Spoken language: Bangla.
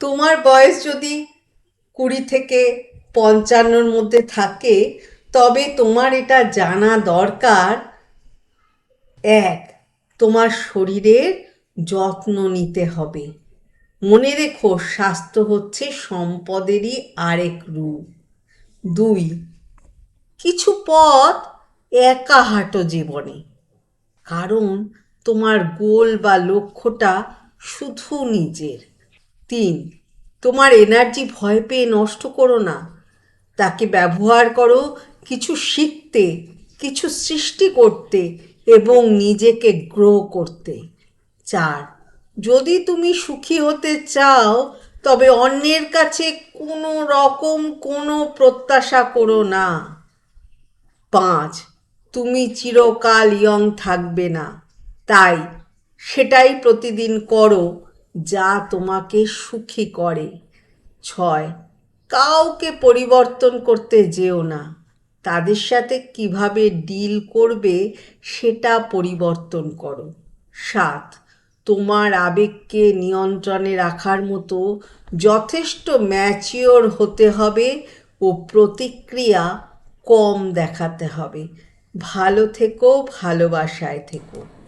তোমার বয়স যদি কুড়ি থেকে পঞ্চান্নর মধ্যে থাকে, তবে তোমার এটা জানা দরকার। এক, তোমার শরীরের যত্ন নিতে হবে। মনে রেখো, স্বাস্থ্য হচ্ছে সম্পদেরই আরেক রূপ। দুই, কিছু পথ একা হাঁটো জীবনে। কারণ তোমার গোল বা লক্ষ্যটা শুধু নিজের। তিন, তোমার এনার্জি ভয় পেয়ে নষ্ট করো না। তাকে ব্যবহার করো কিছু শিখতে, কিছু সৃষ্টি করতে এবং নিজেকে গ্রো করতে। চার, যদি তুমি সুখী হতে চাও, তবে অন্যের কাছে কোনো রকম কোনো প্রত্যাশা করো না। পাঁচ, তুমি চিরকাল ইয়ং থাকবে না। তাই সেটাই প্রতিদিন করো যা তোমাকে সুখী করে। ছয়, কাউকে পরিবর্তন করতে যেও না। তাদের সাথে কীভাবে ডিল করবে সেটা পরিবর্তন করো। সাত, তোমার আবেগকে নিয়ন্ত্রণে রাখার মতো যথেষ্ট ম্যাচিওর হতে হবে ও প্রতিক্রিয়া কম দেখাতে হবে। ভালো থেকো, ভালোবাসায় থেকো।